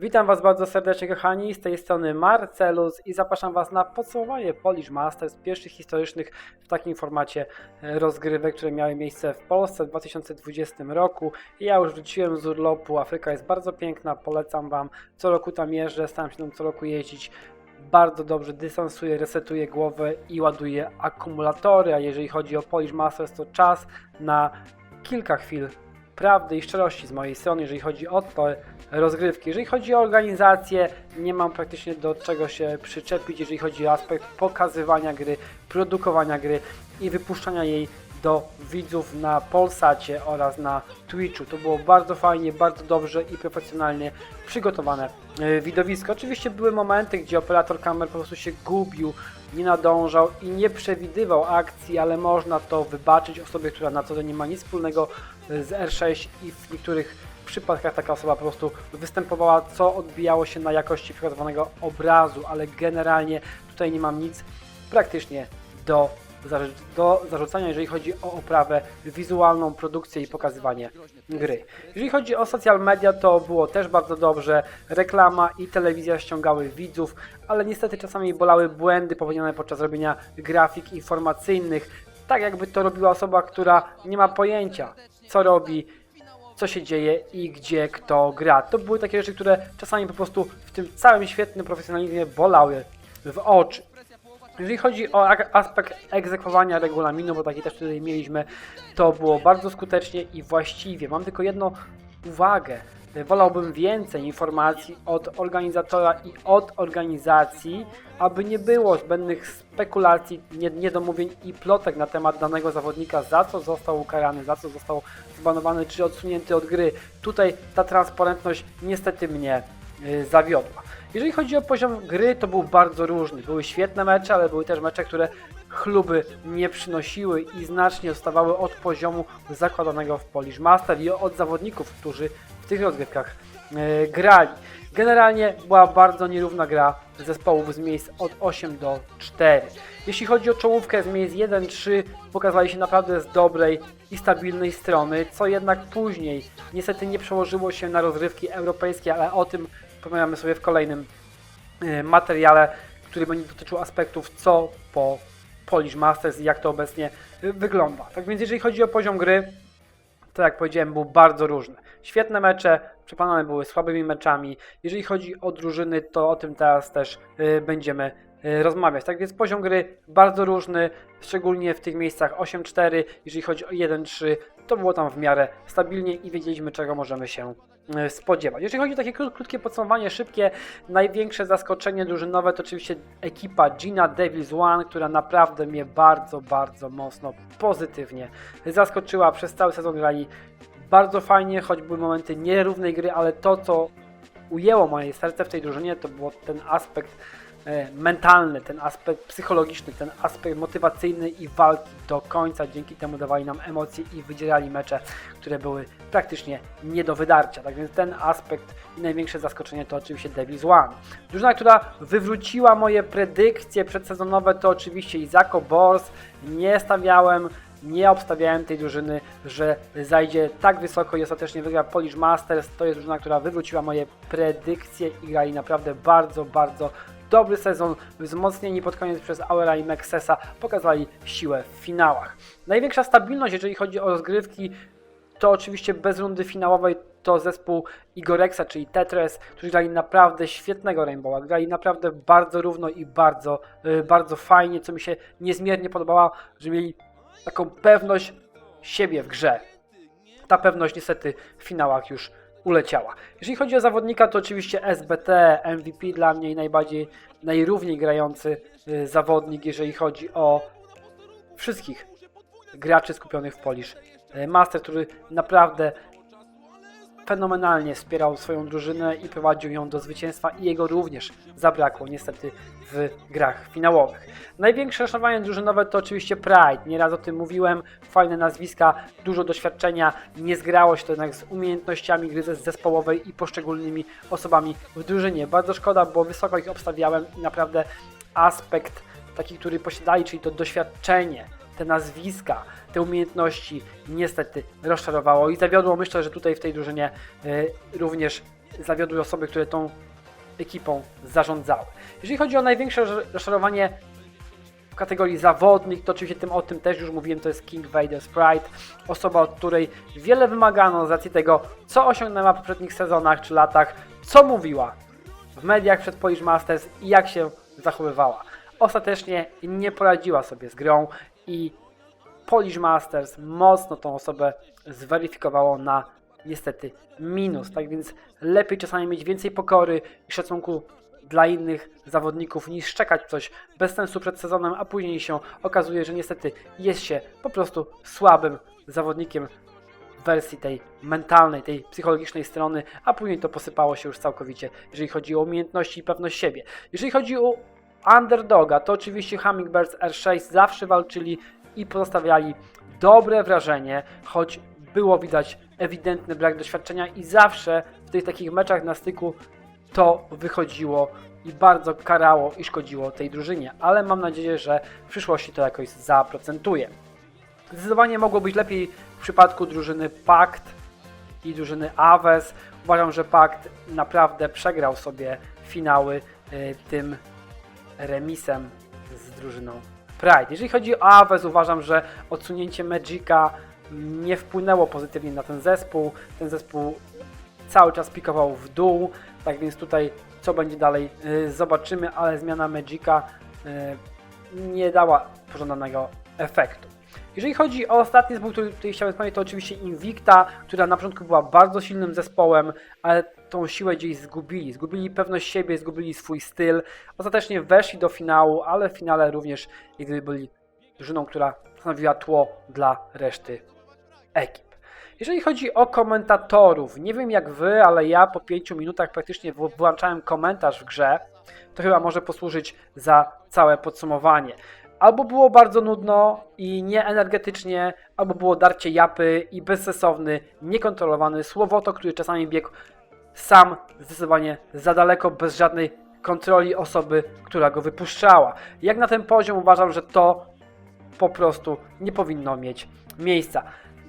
Witam Was bardzo serdecznie, kochani. Z tej strony Marcelus i zapraszam Was na podsumowanie Polish Masters, pierwszych historycznych w takim formacie e, rozgrywek, które miały miejsce w Polsce w 2020 roku. Ja już wróciłem z urlopu. Afryka jest bardzo piękna, polecam Wam. Co roku tam jeżdżę, staram się tam co roku jeździć. Bardzo dobrze dystansuje, resetuje głowę i ładuje akumulatory. A jeżeli chodzi o Polish Masters, to czas na kilka chwil prawdy i szczerości z mojej strony, jeżeli chodzi o te rozgrywki. Jeżeli chodzi o organizację, nie mam praktycznie do czego się przyczepić, jeżeli chodzi o aspekt pokazywania gry, produkowania gry i wypuszczania jej do widzów na Polsacie oraz na Twitchu. To było bardzo fajnie, bardzo dobrze i profesjonalnie przygotowane e, widowisko. Oczywiście były momenty, gdzie operator kamer po prostu się gubił, nie nadążał i nie przewidywał akcji, ale można to wybaczyć osobie, która na co dzień nie ma nic wspólnego z R6 i w niektórych przypadkach taka osoba po prostu występowała, co odbijało się na jakości przekazywanego obrazu, ale generalnie tutaj nie mam nic praktycznie do, do zarzucania, jeżeli chodzi o oprawę wizualną, produkcję i pokazywanie gry. Jeżeli chodzi o social media, to było też bardzo dobrze. Reklama i telewizja ściągały widzów, ale niestety czasami bolały błędy popełnione podczas robienia grafik informacyjnych, tak jakby to robiła osoba, która nie ma pojęcia, co robi, co się dzieje i gdzie kto gra. To były takie rzeczy, które czasami po prostu w tym całym świetnym profesjonalizmie bolały w oczy. Jeżeli chodzi o aspekt egzekwowania regulaminu, bo taki też tutaj mieliśmy, to było bardzo skutecznie i właściwie. Mam tylko jedną uwagę. Wolałbym więcej informacji od organizatora i od organizacji, aby nie było zbędnych spekulacji, nie- niedomówień i plotek na temat danego zawodnika, za co został ukarany, za co został zbanowany czy odsunięty od gry. Tutaj ta transparentność niestety mnie y, zawiodła. Jeżeli chodzi o poziom gry, to był bardzo różny. Były świetne mecze, ale były też mecze, które chluby nie przynosiły i znacznie odstawały od poziomu zakładanego w Polish Master i od zawodników, którzy w tych rozgrywkach e, grali. Generalnie była bardzo nierówna gra zespołów z miejsc od 8 do 4. Jeśli chodzi o czołówkę z miejsc 1-3, pokazali się naprawdę z dobrej i stabilnej strony, co jednak później niestety nie przełożyło się na rozgrywki europejskie, ale o tym powiemy sobie w kolejnym e, materiale, który będzie dotyczył aspektów co po Polish Masters i jak to obecnie e, wygląda. Tak więc jeżeli chodzi o poziom gry, to jak powiedziałem, był bardzo różny. Świetne mecze, przepanane były słabymi meczami. Jeżeli chodzi o drużyny, to o tym teraz też y, będziemy y, rozmawiać. Tak więc poziom gry bardzo różny, szczególnie w tych miejscach 8-4. Jeżeli chodzi o 1-3, to było tam w miarę stabilnie i wiedzieliśmy, czego możemy się y, spodziewać. Jeżeli chodzi o takie kró- krótkie podsumowanie, szybkie, największe zaskoczenie drużynowe to oczywiście ekipa Gina Devils One, która naprawdę mnie bardzo, bardzo mocno pozytywnie zaskoczyła. Przez cały sezon grali bardzo fajnie, choć były momenty nierównej gry, ale to, co ujęło moje serce w tej drużynie, to był ten aspekt e, mentalny, ten aspekt psychologiczny, ten aspekt motywacyjny i walki do końca. Dzięki temu dawali nam emocje i wydzierali mecze, które były praktycznie nie do wydarcia. Tak więc ten aspekt i największe zaskoczenie to oczywiście Devils One. Drużyna, która wywróciła moje predykcje przedsezonowe to oczywiście Izako Bors. Nie stawiałem nie obstawiałem tej drużyny, że zajdzie tak wysoko i ostatecznie wygra Polish Masters. To jest drużyna, która wywróciła moje predykcje i grali naprawdę bardzo, bardzo dobry sezon. Wzmocnieni pod koniec przez Aura i Mexesa pokazali siłę w finałach. Największa stabilność, jeżeli chodzi o rozgrywki, to oczywiście bez rundy finałowej to zespół Igorexa, czyli Tetres, którzy grali naprawdę świetnego Rainbowa. Grali naprawdę bardzo równo i bardzo, y, bardzo fajnie, co mi się niezmiernie podobało, że mieli taką pewność siebie w grze. Ta pewność niestety w finałach już uleciała. Jeżeli chodzi o zawodnika, to oczywiście SBT, MVP dla mnie najbardziej, najrówniej grający y, zawodnik, jeżeli chodzi o wszystkich graczy skupionych w Polish y, Master, który naprawdę fenomenalnie wspierał swoją drużynę i prowadził ją do zwycięstwa i jego również zabrakło niestety w grach finałowych. Największe szanowanie drużynowe to oczywiście Pride. Nieraz o tym mówiłem, fajne nazwiska, dużo doświadczenia, nie zgrało się to jednak z umiejętnościami gry zes- zespołowej i poszczególnymi osobami w drużynie. Bardzo szkoda, bo wysoko ich obstawiałem i naprawdę aspekt taki, który posiadali, czyli to doświadczenie, te nazwiska, te umiejętności niestety rozczarowało i zawiodło. Myślę, że tutaj w tej drużynie y, również zawiodły osoby, które tą ekipą zarządzały. Jeżeli chodzi o największe rozczarowanie w kategorii zawodnik, to oczywiście tym, o tym też już mówiłem, to jest King Vader Sprite, osoba, od której wiele wymagano z racji tego, co osiągnęła w poprzednich sezonach czy latach, co mówiła w mediach przed Polish Masters i jak się zachowywała. Ostatecznie nie poradziła sobie z grą i Polish Masters mocno tą osobę zweryfikowało na niestety minus. Tak więc lepiej czasami mieć więcej pokory i szacunku dla innych zawodników niż czekać coś bez sensu przed sezonem, a później się okazuje, że niestety jest się po prostu słabym zawodnikiem w wersji tej mentalnej, tej psychologicznej strony, a później to posypało się już całkowicie, jeżeli chodzi o umiejętności i pewność siebie. Jeżeli chodzi o underdoga, to oczywiście Hummingbirds R6 zawsze walczyli i pozostawiali dobre wrażenie, choć było widać ewidentny brak doświadczenia i zawsze w tych takich meczach na styku to wychodziło i bardzo karało i szkodziło tej drużynie, ale mam nadzieję, że w przyszłości to jakoś zaprocentuje. Zdecydowanie mogło być lepiej w przypadku drużyny Pakt i drużyny Aves. Uważam, że Pakt naprawdę przegrał sobie finały y, tym remisem z drużyną Pride. Jeżeli chodzi o Aves, uważam, że odsunięcie Magica nie wpłynęło pozytywnie na ten zespół. Ten zespół cały czas pikował w dół, tak więc tutaj co będzie dalej y, zobaczymy, ale zmiana Magica y, nie dała pożądanego efektu. Jeżeli chodzi o ostatni zespół, który tutaj chciałem wspomnieć, to oczywiście Invicta, która na początku była bardzo silnym zespołem, ale tą siłę gdzieś zgubili. Zgubili pewność siebie, zgubili swój styl. Ostatecznie weszli do finału, ale w finale również jak gdyby byli drużyną, która stanowiła tło dla reszty ekip. Jeżeli chodzi o komentatorów, nie wiem jak wy, ale ja po 5 minutach praktycznie włączałem komentarz w grze. To chyba może posłużyć za całe podsumowanie. Albo było bardzo nudno i nieenergetycznie, albo było darcie japy i bezsensowny, niekontrolowany słowotok, który czasami biegł sam zdecydowanie za daleko, bez żadnej kontroli osoby, która go wypuszczała. Jak na ten poziom uważam, że to po prostu nie powinno mieć miejsca.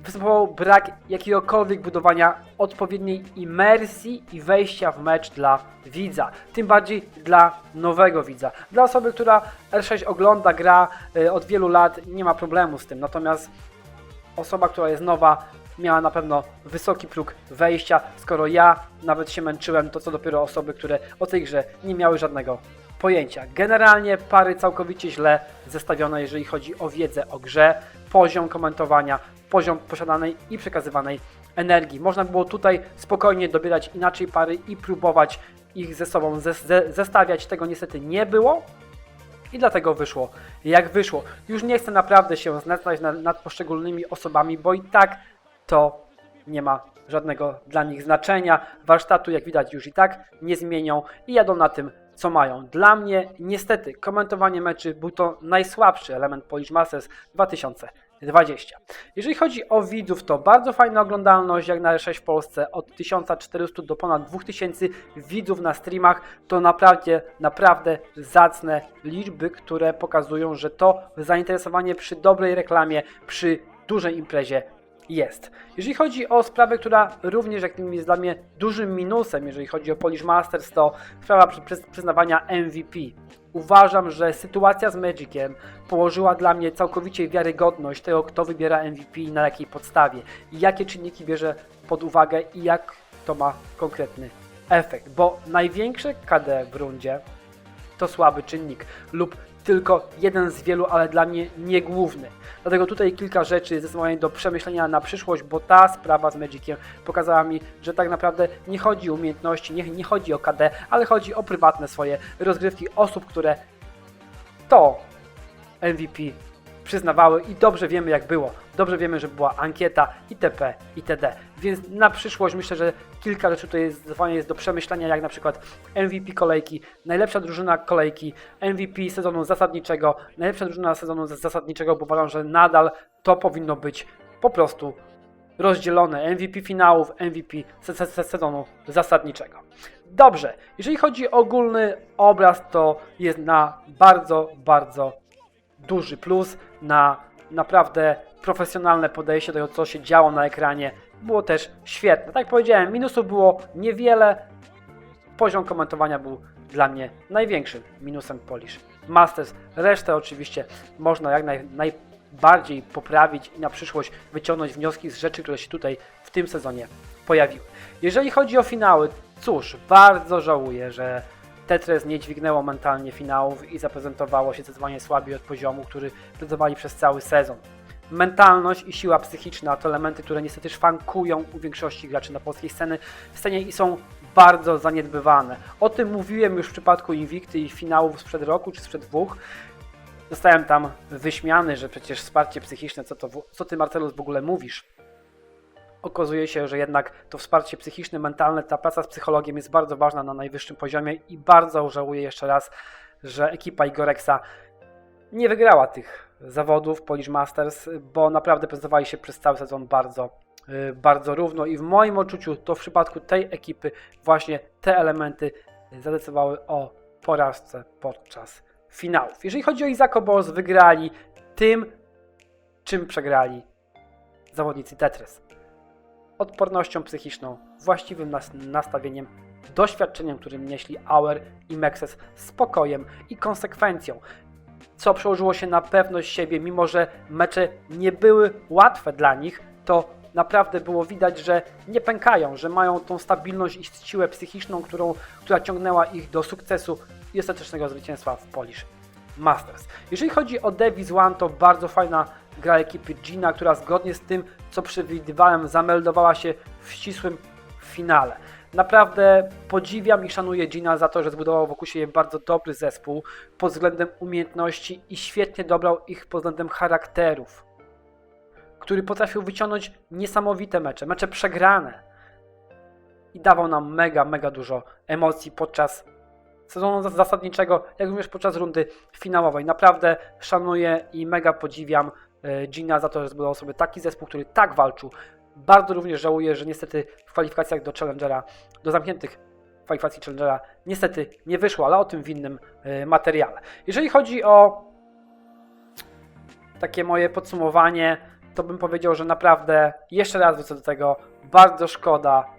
Występował brak jakiegokolwiek budowania odpowiedniej imersji i wejścia w mecz dla widza. Tym bardziej dla nowego widza. Dla osoby, która R6 ogląda, gra y, od wielu lat, nie ma problemu z tym. Natomiast osoba, która jest nowa, miała na pewno wysoki próg wejścia. Skoro ja nawet się męczyłem, to co dopiero osoby, które o tej grze nie miały żadnego pojęcia. Generalnie pary całkowicie źle zestawione, jeżeli chodzi o wiedzę o grze, poziom komentowania, poziom posiadanej i przekazywanej energii. Można było tutaj spokojnie dobierać inaczej pary i próbować ich ze sobą ze, ze, zestawiać. Tego niestety nie było. I dlatego wyszło jak wyszło. Już nie chcę naprawdę się znęcać nad, nad poszczególnymi osobami, bo i tak to nie ma żadnego dla nich znaczenia. Warsztatu, jak widać, już i tak nie zmienią i jadą na tym, co mają. Dla mnie, niestety, komentowanie meczy był to najsłabszy element Polish Masters 2020. Jeżeli chodzi o widzów, to bardzo fajna oglądalność, jak na 6 w Polsce, od 1400 do ponad 2000 widzów na streamach. To naprawdę, naprawdę zacne liczby, które pokazują, że to zainteresowanie przy dobrej reklamie, przy dużej imprezie jest. Jeżeli chodzi o sprawę, która również jak gdyby jest dla mnie dużym minusem, jeżeli chodzi o Polish Masters, to sprawa przy- przy- przyznawania MVP. Uważam, że sytuacja z Magiciem położyła dla mnie całkowicie wiarygodność tego, kto wybiera MVP i na jakiej podstawie, jakie czynniki bierze pod uwagę i jak to ma konkretny efekt. Bo największe KD w rundzie to słaby czynnik lub tylko jeden z wielu, ale dla mnie nie główny. Dlatego tutaj kilka rzeczy zdecydowanie do przemyślenia na przyszłość, bo ta sprawa z Magiciem pokazała mi, że tak naprawdę nie chodzi o umiejętności, nie, nie chodzi o KD, ale chodzi o prywatne swoje rozgrywki osób, które to MVP przyznawały i dobrze wiemy jak było. Dobrze wiemy, że była ankieta itp. itd. Więc na przyszłość myślę, że kilka rzeczy tutaj jest, do przemyślenia, jak na przykład MVP kolejki, najlepsza drużyna kolejki, MVP sezonu zasadniczego, najlepsza drużyna sezonu zas- zasadniczego, bo uważam, że nadal to powinno być po prostu rozdzielone MVP finałów, MVP se- se- se- sezonu zasadniczego. Dobrze, jeżeli chodzi o ogólny obraz, to jest na bardzo, bardzo duży plus, na naprawdę profesjonalne podejście do tego, co się działo na ekranie. było też świetne. Tak jak powiedziałem, minusów było niewiele. Poziom komentowania był dla mnie największym minusem Polish Masters. Resztę oczywiście można jak naj, najbardziej poprawić i na przyszłość wyciągnąć wnioski z rzeczy, które się tutaj w tym sezonie pojawiły. Jeżeli chodzi o finały, cóż, bardzo żałuję, że Tetris nie dźwignęło mentalnie finałów i zaprezentowało się zdecydowanie słabiej od poziomu, który prezentowali przez cały sezon. Mentalność i siła psychiczna to elementy, które niestety szwankują u większości graczy na polskiej sceny, scenie i są bardzo zaniedbywane. O tym mówiłem już w przypadku Invicty i finałów sprzed roku czy sprzed dwóch. Zostałem tam wyśmiany, że przecież wsparcie psychiczne, co, to, w- co ty Marcelus w ogóle mówisz? Okazuje się, że jednak to wsparcie psychiczne, mentalne, ta praca z psychologiem jest bardzo ważna na najwyższym poziomie i bardzo żałuję jeszcze raz, że ekipa Igorexa nie wygrała tych zawodów Polish Masters, bo naprawdę prezentowali się przez cały sezon bardzo, yy, bardzo równo i w moim odczuciu to w przypadku tej ekipy właśnie te elementy zadecydowały o porażce podczas finałów. Jeżeli chodzi o Izako Boss, wygrali tym, czym przegrali zawodnicy Tetris. Odpornością psychiczną, właściwym nas- nastawieniem, doświadczeniem, którym nieśli Auer i Mexes, spokojem i konsekwencją co przełożyło się na pewność siebie, mimo że mecze nie były łatwe dla nich, to naprawdę było widać, że nie pękają, że mają tą stabilność i siłę psychiczną, którą, która ciągnęła ich do sukcesu i ostatecznego zwycięstwa w Polish Masters. Jeżeli chodzi o Davis One, to bardzo fajna gra ekipy Gina, która zgodnie z tym, co przewidywałem, zameldowała się w ścisłym finale. Naprawdę podziwiam i szanuję Gina za to, że zbudował wokół siebie bardzo dobry zespół pod względem umiejętności i świetnie dobrał ich pod względem charakterów, który potrafił wyciągnąć niesamowite mecze, mecze przegrane i dawał nam mega, mega dużo emocji podczas sezonu zas- zasadniczego, jak również podczas rundy finałowej. Naprawdę szanuję i mega podziwiam e, Gina za to, że zbudował sobie taki zespół, który tak walczył. Bardzo również żałuję, że niestety w kwalifikacjach do Challengera, do zamkniętych kwalifikacji Challengera niestety nie wyszło, ale o tym w innym e, materiale. Jeżeli chodzi o takie moje podsumowanie, to bym powiedział, że naprawdę jeszcze raz wrócę do tego, bardzo szkoda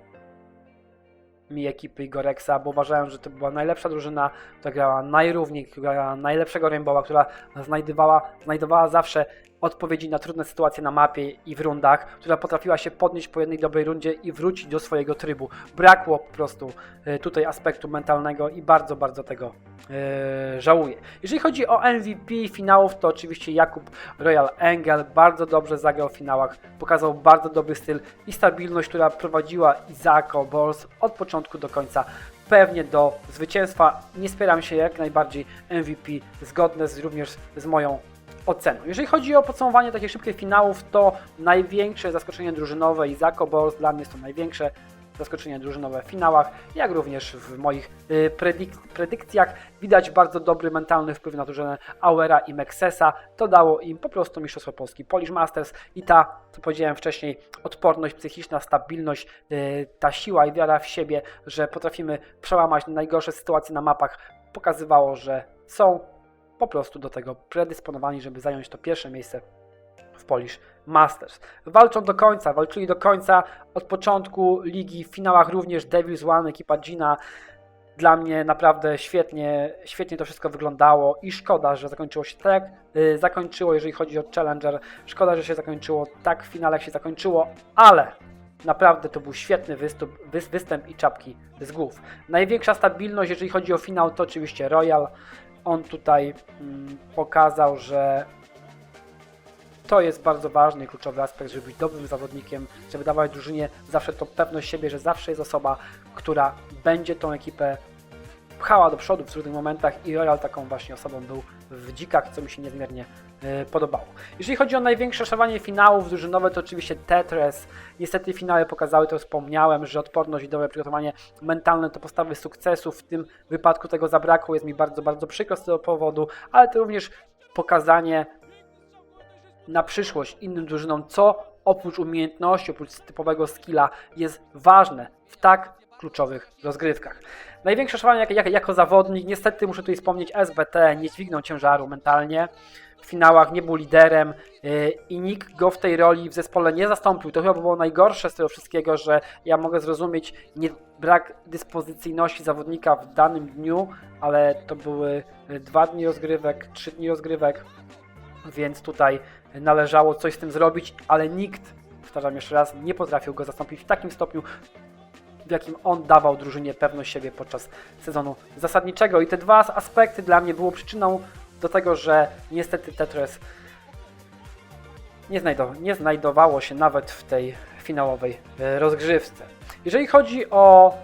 mi ekipy Igorexa, bo uważałem, że to była najlepsza drużyna, która grała najrówniej, która grała najlepszego Rainbowa, która znajdowała, znajdowała zawsze odpowiedzi na trudne sytuacje na mapie i w rundach, która potrafiła się podnieść po jednej dobrej rundzie i wrócić do swojego trybu. Brakło po prostu e, tutaj aspektu mentalnego i bardzo, bardzo tego e, żałuję. Jeżeli chodzi o MVP finałów, to oczywiście Jakub Royal Engel bardzo dobrze zagrał w finałach, pokazał bardzo dobry styl i stabilność, która prowadziła Izako Bols od początku do końca pewnie do zwycięstwa. Nie spieram się jak najbardziej MVP, zgodne z, również z moją oceną. Jeżeli chodzi o podsumowanie takich szybkich finałów, to największe zaskoczenie drużynowe Izako Bols dla mnie jest to największe zaskoczenie drużynowe w finałach, jak również w moich y, predyk- predykcjach. Widać bardzo dobry mentalny wpływ na drużynę Auera i Mexesa. To dało im po prostu Mistrzostwo Polski Polish Masters i ta, co powiedziałem wcześniej, odporność psychiczna, stabilność, y, ta siła i wiara w siebie, że potrafimy przełamać najgorsze sytuacje na mapach, pokazywało, że są po prostu do tego predysponowani, żeby zająć to pierwsze miejsce w Polish Masters. Walczą do końca, walczyli do końca od początku ligi, w finałach również Devils One, ekipa Gina. Dla mnie naprawdę świetnie, świetnie to wszystko wyglądało i szkoda, że zakończyło się tak, y, zakończyło, jeżeli chodzi o Challenger. Szkoda, że się zakończyło tak w finale, jak się zakończyło, ale naprawdę to był świetny występ, wys- występ i czapki z głów. Największa stabilność, jeżeli chodzi o finał, to oczywiście Royal. On tutaj mm, pokazał, że to jest bardzo ważny i kluczowy aspekt, żeby być dobrym zawodnikiem, żeby dawać drużynie zawsze tą pewność siebie, że zawsze jest osoba, która będzie tą ekipę pchała do przodu w trudnych momentach i Royal taką właśnie osobą był w dzikach, co mi się niezmiernie e, podobało. Jeżeli chodzi o największe szawanie finałów drużynowe, to oczywiście Tetris. Niestety finały pokazały, to wspomniałem, że odporność i dobre przygotowanie mentalne to podstawy sukcesu. W tym wypadku tego zabrakło, jest mi bardzo, bardzo przykro z tego powodu, ale to również pokazanie na przyszłość innym drużynom, co oprócz umiejętności, oprócz typowego skilla jest ważne w tak kluczowych rozgrywkach. Największe szalenie jak, jak, jako zawodnik, niestety muszę tutaj wspomnieć, SBT nie dźwignął ciężaru mentalnie. W finałach nie był liderem yy, i nikt go w tej roli w zespole nie zastąpił. To chyba było najgorsze z tego wszystkiego, że ja mogę zrozumieć nie, brak dyspozycyjności zawodnika w danym dniu, ale to były y, dwa dni rozgrywek, trzy dni rozgrywek, więc tutaj należało coś z tym zrobić, ale nikt, powtarzam jeszcze raz, nie potrafił go zastąpić w takim stopniu, w jakim on dawał drużynie pewność siebie podczas sezonu zasadniczego. I te dwa aspekty dla mnie było przyczyną do tego, że niestety Tetris nie, znajdow- nie znajdowało się nawet w tej finałowej e, rozgrzewce. Jeżeli chodzi o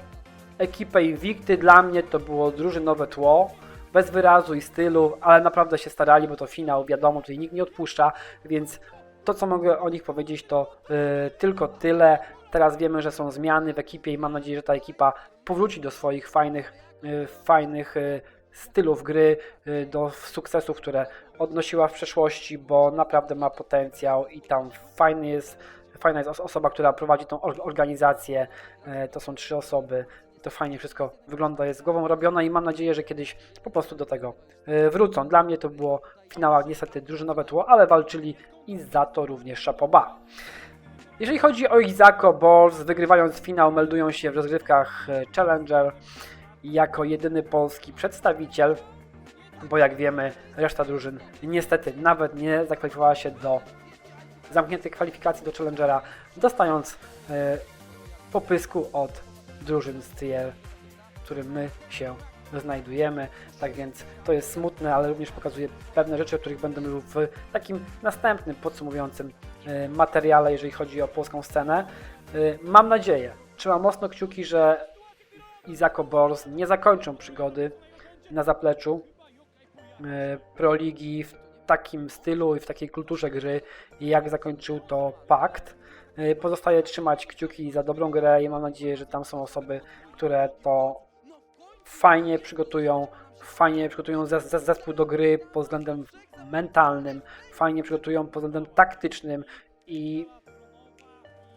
ekipę Invicty, dla mnie to było drużynowe tło, bez wyrazu i stylu, ale naprawdę się starali, bo to finał, wiadomo, tutaj nikt nie odpuszcza, więc to, co mogę o nich powiedzieć, to y, tylko tyle. Teraz wiemy, że są zmiany w ekipie i mam nadzieję, że ta ekipa powróci do swoich fajnych, y, fajnych y, stylów gry, y, do sukcesów, które odnosiła w przeszłości, bo naprawdę ma potencjał i tam fajny jest, fajna jest os- osoba, która prowadzi tą or- organizację. To są trzy osoby. To fajnie wszystko wygląda, jest głową robione i mam nadzieję, że kiedyś po prostu do tego wrócą. Dla mnie to było w finałach niestety drużynowe tło, ale walczyli i za to również szapoba. Jeżeli chodzi o Izako Balls, wygrywając finał, meldują się w rozgrywkach e, Challenger jako jedyny polski przedstawiciel, bo jak wiemy, reszta drużyn niestety nawet nie zakwalifikowała się do zamkniętej kwalifikacji do Challengera, dostając e, popysku od drużyn z CL, w którym my się znajdujemy. Tak więc to jest smutne, ale również pokazuje pewne rzeczy, o których będę mówił w takim następnym podsumowującym materiale, jeżeli chodzi o polską scenę. E, Mam nadzieję, trzymam mocno kciuki, że Izako Bors nie zakończą przygody na zapleczu e, Pro Ligi w takim stylu i w takiej kulturze gry, jak zakończył to Pakt. Pozostaje trzymać kciuki za dobrą grę i mam nadzieję, że tam są osoby, które to fajnie przygotują, fajnie przygotują zes- zes- zespół do gry pod względem mentalnym, fajnie przygotują pod względem taktycznym i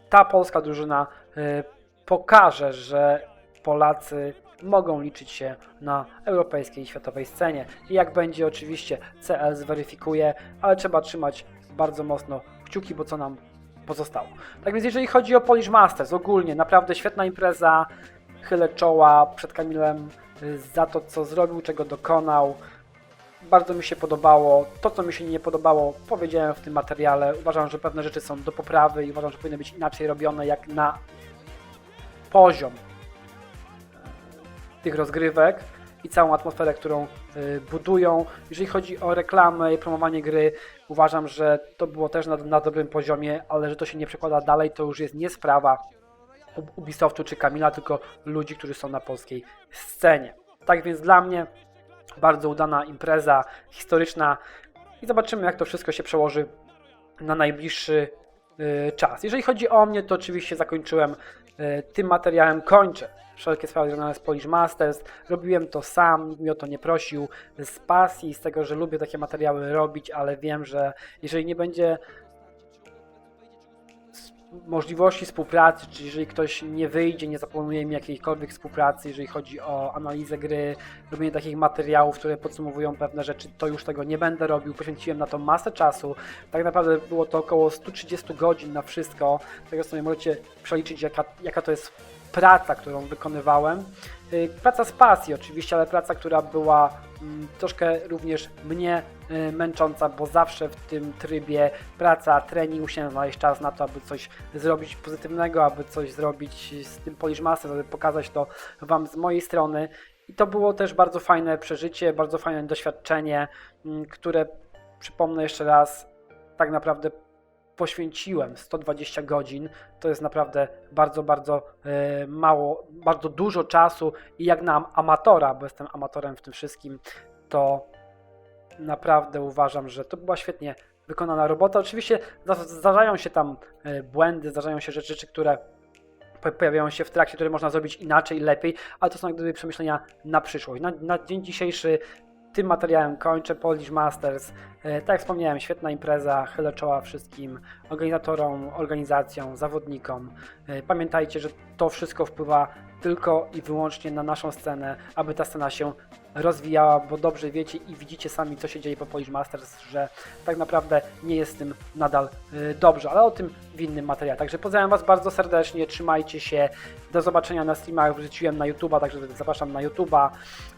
ta polska drużyna y, pokaże, że Polacy mogą liczyć się na europejskiej i światowej scenie. I jak będzie oczywiście CL zweryfikuje, ale trzeba trzymać bardzo mocno kciuki, bo co nam pozostało. Tak więc jeżeli chodzi o Polish Masters, ogólnie naprawdę świetna impreza, chylę czoła przed Kamilem za to, co zrobił, czego dokonał. Bardzo mi się podobało. To, co mi się nie podobało, powiedziałem w tym materiale. Uważam, że pewne rzeczy są do poprawy i uważam, że powinny być inaczej robione, jak na poziom e, tych rozgrywek i całą atmosferę, którą y, budują. Jeżeli chodzi o reklamę i promowanie gry, uważam, że to było też na, na dobrym poziomie, ale że to się nie przekłada dalej, to już jest nie sprawa Ub- Ubisoftu czy Kamila, tylko ludzi, którzy są na polskiej scenie. Tak więc dla mnie bardzo udana impreza historyczna i zobaczymy, jak to wszystko się przełoży na najbliższy y, czas. Jeżeli chodzi o mnie, to oczywiście zakończyłem y, tym materiałem, kończę wszelkie sprawy związane z Polish Masters. Robiłem to sam, nikt mnie o to nie prosił, z pasji, z tego, że lubię takie materiały robić, ale wiem, że jeżeli nie będzie możliwości współpracy, czy jeżeli ktoś nie wyjdzie, nie zaplanuje mi jakiejkolwiek współpracy, jeżeli chodzi o analizę gry, robienie takich materiałów, które podsumowują pewne rzeczy, to już tego nie będę robił. Poświęciłem na to masę czasu. Tak naprawdę było to około 130 godzin na wszystko. Tego sobie możecie przeliczyć, jaka, jaka to jest praca, którą wykonywałem. Y, Praca z pasji oczywiście, ale praca, która była mm, troszkę również mnie męcząca, bo zawsze w tym trybie praca, trening musiałem znaleźć czas na to, aby coś zrobić pozytywnego, aby coś zrobić z tym Polish Masters, aby pokazać to Wam z mojej strony. I to było też bardzo fajne przeżycie, bardzo fajne doświadczenie, mm, które przypomnę jeszcze raz, tak naprawdę poświęciłem 120 godzin. To jest naprawdę bardzo, bardzo e, mało, bardzo dużo czasu i jak na amatora, bo jestem amatorem w tym wszystkim, to naprawdę uważam, że to była świetnie wykonana robota. Oczywiście za- zdarzają się tam e, błędy, zdarzają się rzeczy, które po- pojawiają się w trakcie, które można zrobić inaczej, lepiej, ale to są jak gdyby przemyślenia na przyszłość. Na, na dzień dzisiejszy tym materiałem kończę Polish Masters. E, Tak jak wspomniałem, świetna impreza, chylę czoła wszystkim organizatorom, organizacjom, zawodnikom. E, Pamiętajcie, że to wszystko wpływa tylko i wyłącznie na naszą scenę, aby ta scena się rozwijała, bo dobrze wiecie i widzicie sami, co się dzieje po Polish Masters, że tak naprawdę nie jest z tym nadal y, dobrze, ale o tym w innym materiale. Także pozdrawiam Was bardzo serdecznie, trzymajcie się, do zobaczenia na streamach, wrzuciłem na YouTube'a, także zapraszam na YouTube'a,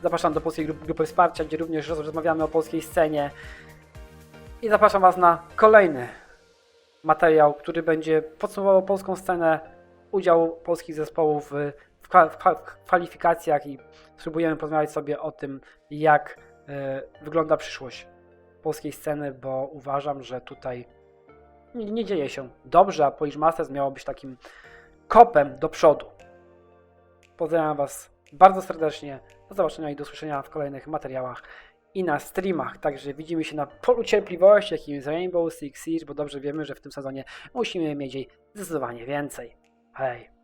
zapraszam do polskiej grupy, wsparcia, gdzie również roz- rozmawiamy o polskiej scenie i zapraszam Was na kolejny materiał, który będzie podsumował polską scenę, udział polskich zespołów w, w, kwa- w, kwa- w kwalifikacjach i spróbujemy porozmawiać sobie o tym, jak e, wygląda przyszłość polskiej sceny, bo uważam, że tutaj nie, dzieje się dobrze, a Polish Masters miało być takim kopem do przodu. Pozdrawiam Was bardzo serdecznie. Do zobaczenia i do usłyszenia w kolejnych materiałach i na streamach. Także widzimy się na polu cierpliwości, jakim jest Rainbow Six Siege, bo dobrze wiemy, że w tym sezonie musimy mieć jej zdecydowanie więcej. Hej!